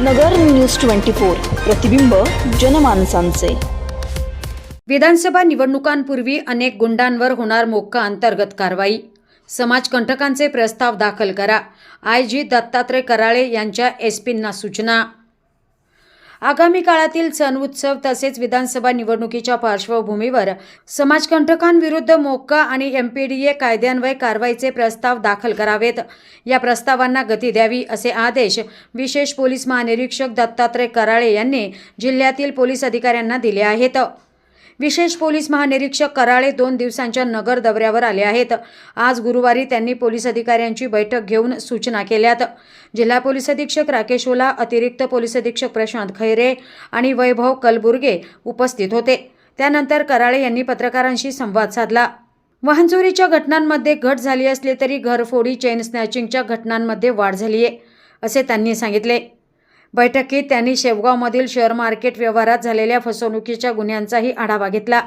नगर news twenty four प्रतिबिंब जनमानसांचे. विधानसभा निवडणुकांपूर्वी अनेक गुंडांवर होणार मोक्का अंतर्गत कारवाई. समाजकंटकांचे प्रस्ताव दाखल करा. आय जी दत्तात्रय कराळे यांच्या एसपींना सूचना. आगामी काळातील सण उत्सव तसेच विधानसभा निवडणुकीच्या पार्श्वभूमीवर समाजकंटकांविरुद्ध मोक्का आणि एमपीडीए कायद्यान्वये कारवाईचे प्रस्ताव दाखल करावेत. या प्रस्तावांना गती द्यावी असे आदेश विशेष पोलीस महानिरीक्षक दत्तात्रय कराळे यांनी जिल्ह्यातील पोलीस अधिकाऱ्यांना दिले आहेत. विशेष पोलीस महानिरीक्षक कराळे दोन दिवसांच्या नगर दौऱ्यावर आले आहेत. आज गुरुवारी त्यांनी पोलीस अधिकाऱ्यांची बैठक घेऊन सूचना केल्यात. जिल्हा पोलीस अधीक्षक राकेश ओला अतिरिक्त पोलीस अधीक्षक प्रशांत खैरे आणि वैभव कलबुर्गे उपस्थित होते. त्यानंतर कराळे यांनी पत्रकारांशी संवाद साधला. वाहनचोरीच्या घटनांमध्ये घट झाली असली तरी घरफोडी चेन स्नॅचिंगच्या घटनांमध्ये वाढ झाली आहे असे त्यांनी सांगितले. बैठकीत त्यांनी शेवगावमधील शेअर मार्केट व्यवहारात झालेल्या फसवणुकीच्या गुन्ह्यांचाही आढावा घेतला.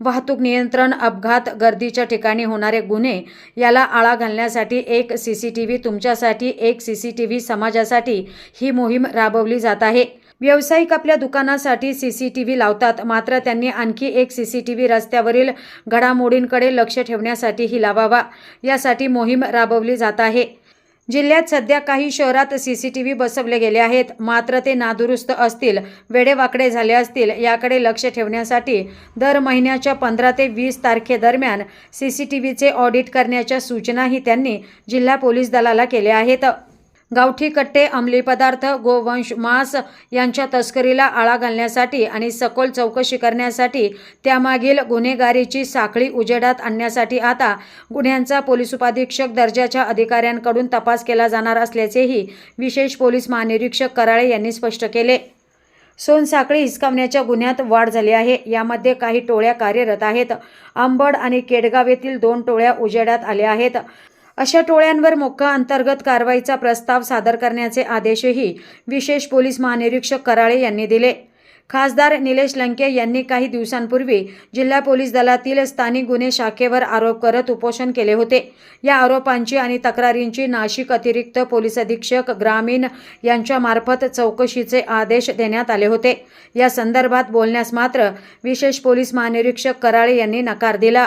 वाहतूक नियंत्रण अपघात गर्दीच्या ठिकाणी होणारे गुन्हे याला आळा घालण्यासाठी एक सी सी टी व्ही तुमच्यासाठी एक सी सी टी व्ही समाजासाठी ही मोहीम राबवली जात आहे. व्यावसायिक आपल्या दुकानासाठी सी सी टी व्ही लावतात मात्र त्यांनी आणखी एक सी सी टी व्ही रस्त्यावरील घडामोडींकडे लक्ष ठेवण्यासाठीही लावावा. यासाठी मोहीम राबवली जात आहे. जिल्ह्यात सध्या काही शहरात सी सी टी व्ही बसवले गेले आहेत. मात्र ते नादुरुस्त असतील वेडेवाकडे झाले असतील याकडे लक्ष ठेवण्यासाठी दर महिन्याच्या पंधरा ते वीस तारखेदरम्यान सी सी टी व्हीचे ऑडिट करण्याच्या सूचनाही त्यांनी जिल्हा पोलीस दलाला केल्या आहेत. गावठी कट्टे अंमली पदार्थ गोवंश मांस यांच्या तस्करीला आळा घालण्यासाठी आणि सखोल चौकशी करण्यासाठी त्यामागील गुन्हेगारीची साखळी उजेडात आणण्यासाठी आता गुन्ह्यांचा पोलीस उपाधीक्षक दर्जाच्या अधिकाऱ्यांकडून तपास केला जाणार असल्याचेही विशेष पोलीस महानिरीक्षक कराळे यांनी स्पष्ट केले. सोनसाखळी हिसकावण्याच्या गुन्ह्यात वाढ झाली आहे. यामध्ये काही टोळ्या कार्यरत आहेत. अंबड आणि केडगाव येथील दोन टोळ्या उजेडात आल्या आहेत. अशा टोळ्यांवर मोक्का अंतर्गत कारवाईचा प्रस्ताव सादर करण्याचे आदेशही विशेष पोलीस महानिरीक्षक कराळे यांनी दिले. खासदार निलेश लंके यांनी काही दिवसांपूर्वी जिल्हा पोलीस दलातील स्थानिक गुन्हे शाखेवर आरोप करत उपोषण केले होते. या आरोपांची आणि तक्रारींची नाशिक अतिरिक्त पोलीस अधीक्षक ग्रामीण यांच्यामार्फत चौकशीचे आदेश देण्यात आले होते. या संदर्भात बोलण्यास मात्र विशेष पोलीस महानिरीक्षक कराळे यांनी नकार दिला.